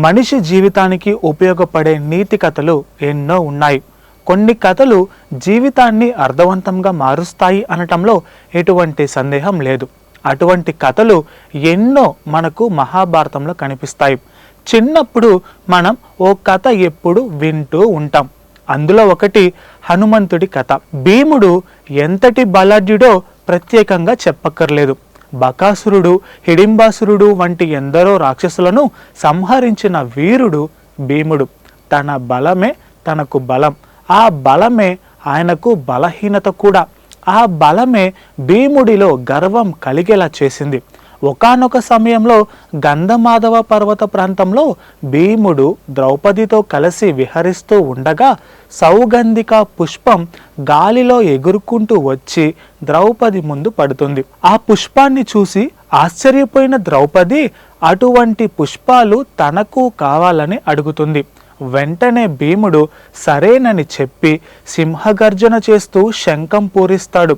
మనిషి జీవితానికి ఉపయోగపడే నీతి కథలు ఎన్నో ఉన్నాయి. కొన్ని కథలు జీవితాన్ని అర్థవంతంగా మారుస్తాయి అనటంలో ఎటువంటి సందేహం లేదు. అటువంటి కథలు ఎన్నో మనకు మహాభారతంలో కనిపిస్తాయి. చిన్నప్పుడు మనం ఓ కథ ఎప్పుడు వింటూ ఉంటాం. అందులో ఒకటి హనుమంతుడి కథ. భీముడు ఎంతటి బలాఢ్యుడో ప్రత్యేకంగా చెప్పక్కర్లేదు. బకాసురుడు హిడింబాసురుడు వంటి ఎందరో రాక్షసులను సంహరించిన వీరుడు భీముడు. తన బలమే తనకు బలం. ఆ బలమే ఆయనకు బలహీనత కూడా. ఆ బలమే భీముడిలో గర్వం కలిగేలా చేసింది. ఒకానొక సమయంలో గంధమాధవ పర్వత ప్రాంతంలో భీముడు ద్రౌపదితో కలిసి విహరిస్తూ ఉండగా సౌగంధిక పుష్పం గాలిలో ఎగురుకుంటూ వచ్చి ద్రౌపది ముందు పడుతుంది. ఆ పుష్పాన్ని చూసి ఆశ్చర్యపోయిన ద్రౌపది అటువంటి పుష్పాలు తనకు కావాలని అడుగుతుంది. వెంటనే భీముడు సరేనని చెప్పి సింహగర్జన చేస్తూ శంఖం పూరిస్తాడు.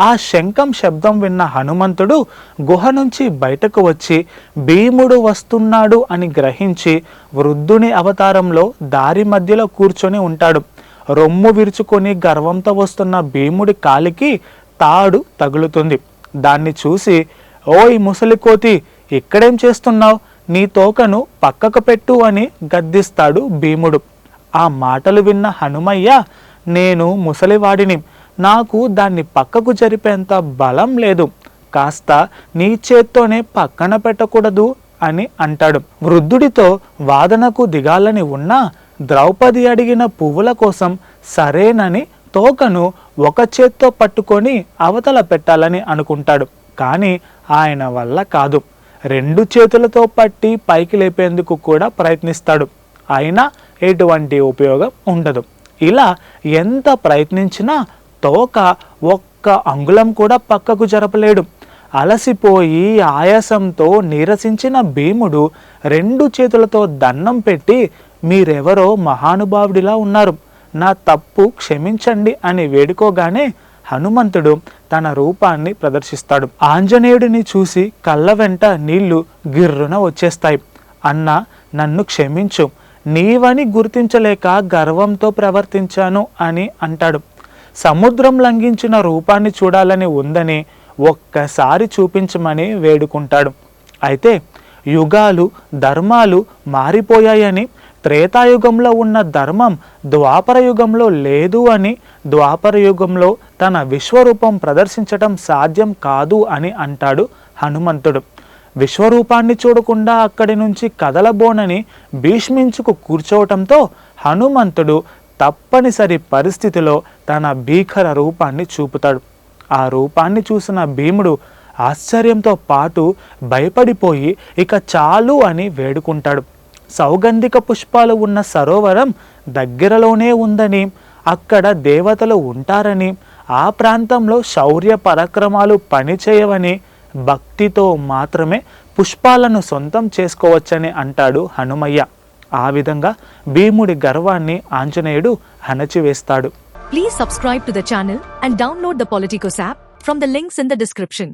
ఆ శంఖం శబ్దం విన్న హనుమంతుడు గుహ నుంచి బయటకు వచ్చి భీముడు వస్తున్నాడు అని గ్రహించి వృద్ధుని అవతారంలో దారి మధ్యలో కూర్చొని ఉంటాడు. రొమ్ము విరుచుకొని గర్వంతో వస్తున్న భీముడి కాలికి తాడు తగులుతుంది. దాన్ని చూసి ఓయ్ ముసలికోతి ఇక్కడేం చేస్తున్నావు? నీ తోకను పక్కకు పెట్టు అని గద్దిస్తాడు భీముడు. ఆ మాటలు విన్న హనుమయ్య నేను ముసలివాడిని. నాకు దాన్ని పక్కకు జరిపేంత బలం లేదు. కాస్త నీ చేత్తోనే పక్కన పెట్టకూడదు అని అంటాడు. వృద్ధుడితో వాదనకు దిగాలని ఉన్నా ద్రౌపది అడిగిన పువ్వుల కోసం సరేనని తోకను ఒక చేత్తో పట్టుకొని అవతల పెట్టాలని అనుకుంటాడు. కానీ ఆయన వల్ల కాదు. రెండు చేతులతో పట్టి పైకి లేపేందుకు కూడా ప్రయత్నిస్తాడు. అయినా ఎటువంటి ఉపయోగం ఉండదు. ఇలా ఎంత ప్రయత్నించినా తోక ఒక్క అంగుళం కూడా పక్కకు జరపలేడు. అలసిపోయి ఆయాసంతో నీరసించిన భీముడు రెండు చేతులతో దండం పెట్టి మీరెవరో మహానుభావుడిలా ఉన్నారు. నా తప్పు క్షమించండి అని వేడుకోగానే హనుమంతుడు తన రూపాన్ని ప్రదర్శిస్తాడు. ఆంజనేయుడిని చూసి కళ్ళ వెంట నీళ్ళు గిర్రున వచ్చేస్తాయి. అన్న నన్ను క్షమించు. నీవని గుర్తించలేక గర్వంతో ప్రవర్తించాను అని అంటాడు. సముద్రం లంఘించిన రూపాన్ని చూడాలని ఉందని ఒక్కసారి చూపించమని వేడుకుంటాడు. అయితే యుగాలు ధర్మాలు మారిపోయాయని త్రేతాయుగంలో ఉన్న ధర్మం ద్వాపర యుగంలో లేదు అని ద్వాపర యుగంలో తన విశ్వరూపం ప్రదర్శించటం సాధ్యం కాదు అని అంటాడు హనుమంతుడు. విశ్వరూపాన్ని చూడకుండా అక్కడి నుంచి కదలబోనని భీష్మించుకు కూర్చోవటంతో హనుమంతుడు తప్పనిసరి పరిస్థితిలో తన భీకర రూపాన్ని చూపుతాడు. ఆ రూపాన్ని చూసిన భీముడు ఆశ్చర్యంతో పాటు భయపడిపోయి ఇక చాలు అని వేడుకుంటాడు. సౌగంధిక పుష్పాలు ఉన్న సరోవరం దగ్గరలోనే ఉందని అక్కడ దేవతలు ఉంటారని ఆ ప్రాంతంలో శౌర్య పరాక్రమాలు పనిచేయవని భక్తితో మాత్రమే పుష్పాలను సొంతం చేసుకోవచ్చని అంటాడు హనుమయ్య. ఆ విధంగా భీముడి గర్వాన్ని ఆంజనేయుడు అణచివేస్తాడు please subscribe to the and download the politicos app from the links in the description